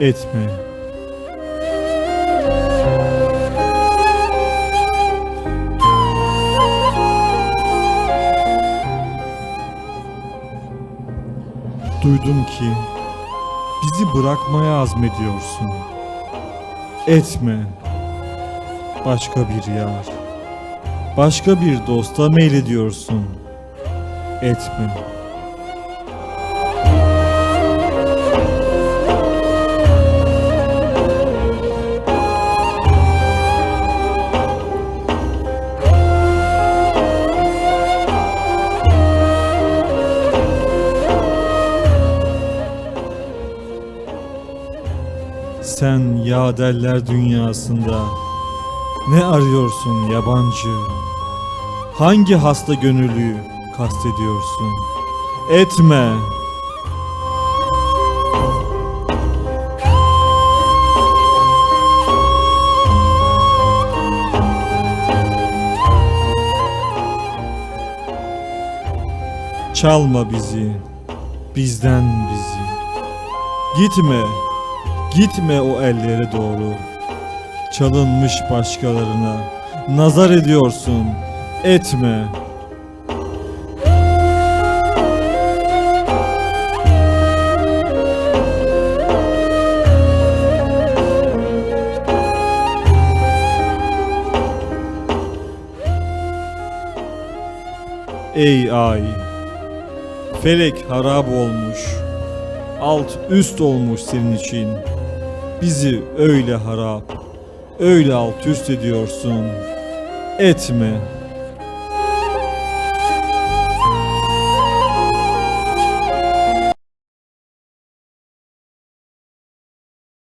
etme. Duydum ki bizi bırakmaya azmediyorsun. Etme. Başka bir yar. Başka bir dosta meylediyorsun. Etme. Sen yaderler dünyasında ne arıyorsun yabancı? Hangi hasta gönüllüyü kastediyorsun? Etme. Çalma bizi, bizden bizi. Gitme, gitme o ellere doğru. Çalınmış başkalarına nazar ediyorsun. Etme. Ey ay, felek harap olmuş, alt üst olmuş senin için. Bizi öyle harap, öyle alt üst ediyorsun. Etme.